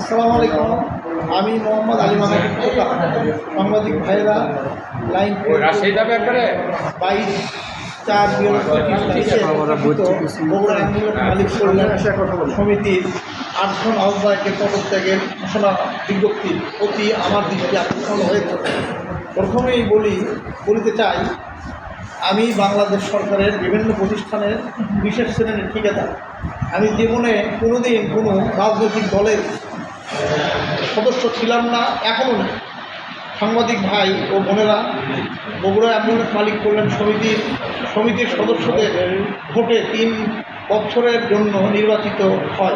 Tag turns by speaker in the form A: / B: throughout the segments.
A: আসসালামু আলাইকুম। আমি মোহাম্মদ আলী মাহাদির সাংবাদিক ভাইরা লাইন বাইশ চার আন্দোলন মালিক কল্যাণ সমিতির আটজন আহ্বায়কের পদত্যাগের ঘোষণা বিজ্ঞপ্তি অতি আমার দৃষ্টি আকর্ষণ হয়েছে প্রথমেই বলি বলিতে চাই আমি বাংলাদেশ সরকারের বিভিন্ন প্রতিষ্ঠানের বিশেষ শ্রেণির ঠিকাদার। আমি জীবনে কোনোদিন কোনো রাজনৈতিক দলের সদস্য ছিলাম না এখনও না সাংবাদিক ভাই ও বোনেরা, বগুড়া অ্যাম্বুলেন্স মালিক কল্যাণ সমিতির সমিতির সদস্যদের ভোটে তিন বছরের জন্য নির্বাচিত হয়।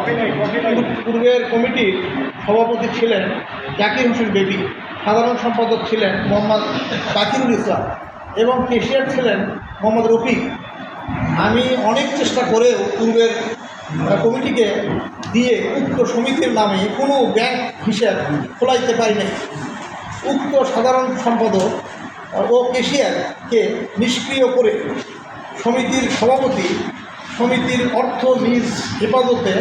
A: পূর- পূর্বের কমিটির সভাপতি ছিলেন জাকির হোসেন বেবি সাধারণ সম্পাদক ছিলেন মোহাম্মদ বাকিরুল ইসলাম এবং কেশিয়ার ছিলেন মোহাম্মদ রফিক। আমি অনেক চেষ্টা করেও পূর্বের কমিটিকে দিয়ে উক্ত সমিতির নামে কোনো ব্যাংক হিসাব খোলাইতে পারি নাই। উক্ত সাধারণ সম্পাদক ও কেশিয়ারকে নিষ্ক্রিয় করে সমিতির সভাপতি সমিতির অর্থ নিজ হেফাজতে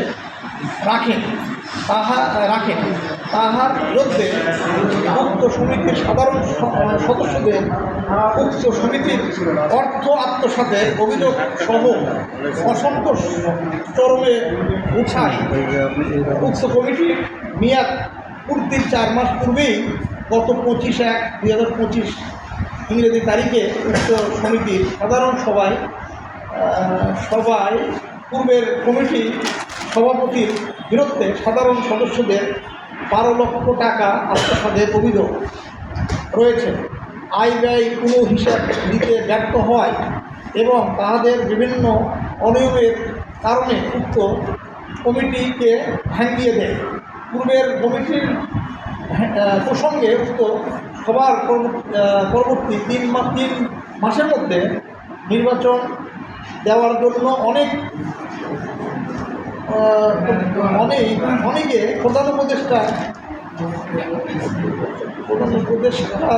A: রাখেন। তাহা রাখেন। তাহার বিরুদ্ধে উক্ত সমিতির সাধারণ সদস্যদের উক্ত সমিতির অর্থ আত্মসাতের অভিযোগ সহ অসন্তোষ চরমে উঠায় উক্ত কমিটির মেয়াদ পূর্তির চার মাস পূর্বেই গত পঁচিশ এক দুই হাজার পঁচিশ ইংরেজি তারিখে উক্ত সমিতির সাধারণ সভায় সভায় পূর্বের কমিটি সভাপতির বিরুদ্ধে সাধারণ সদস্যদের বারো লক্ষ টাকা আত্মসাদের অভিযোগ রয়েছে। আয় ব্যয় কোনো হিসাব দিতে ব্যর্থ হয় এবং তাহাদের বিভিন্ন অনিয়মের কারণে উক্ত কমিটিকে ভাঙিয়ে দেয়। পূর্বের কমিটির প্রসঙ্গে উক্ত সবার পরবর্তী তিন তিন মাসের মধ্যে নির্বাচন দেওয়ার জন্য অনেক অনেক, অনেকে প্রধান উপদেষ্টা প্রধান উপদেষ্টা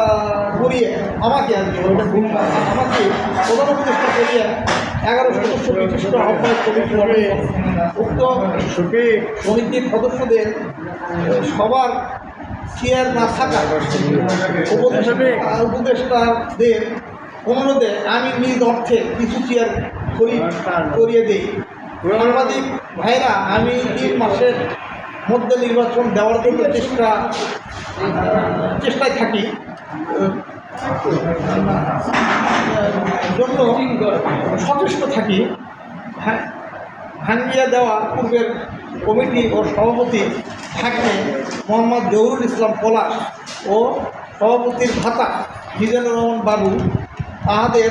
A: করিয়ে আমাকে আর কি, ওইটা ভুল আমাকে প্রধান উপদেষ্টা করিয়ে এগারো সদস্য বিশিষ্ট আহ্বায়ক কমিটি উক্ত সমিতির সদস্যদের সবার চেয়ার না থাকা উপদেষ্টা উপদেষ্টাদের অনুরোধে আমি নিজ অর্থে কিছু চেয়ার করি, করিয়ে দিই। সাংবাদিক ভাইরা, আমি তিন মাসের মধ্যে নির্বাচন দেওয়ার জন্য চেষ্টা, চেষ্টায় থাকি। জন্য সচেষ্ট থাকি। হ্যাঁ ভাঙ্গিয়া দেওয়া পূর্বের কমিটি ও সভাপতি থাকলে মোহাম্মদ জহুরুল ইসলাম পলাশ ও সভাপতির ভাতা মিজানুর রহমান বাবু, তাহাদের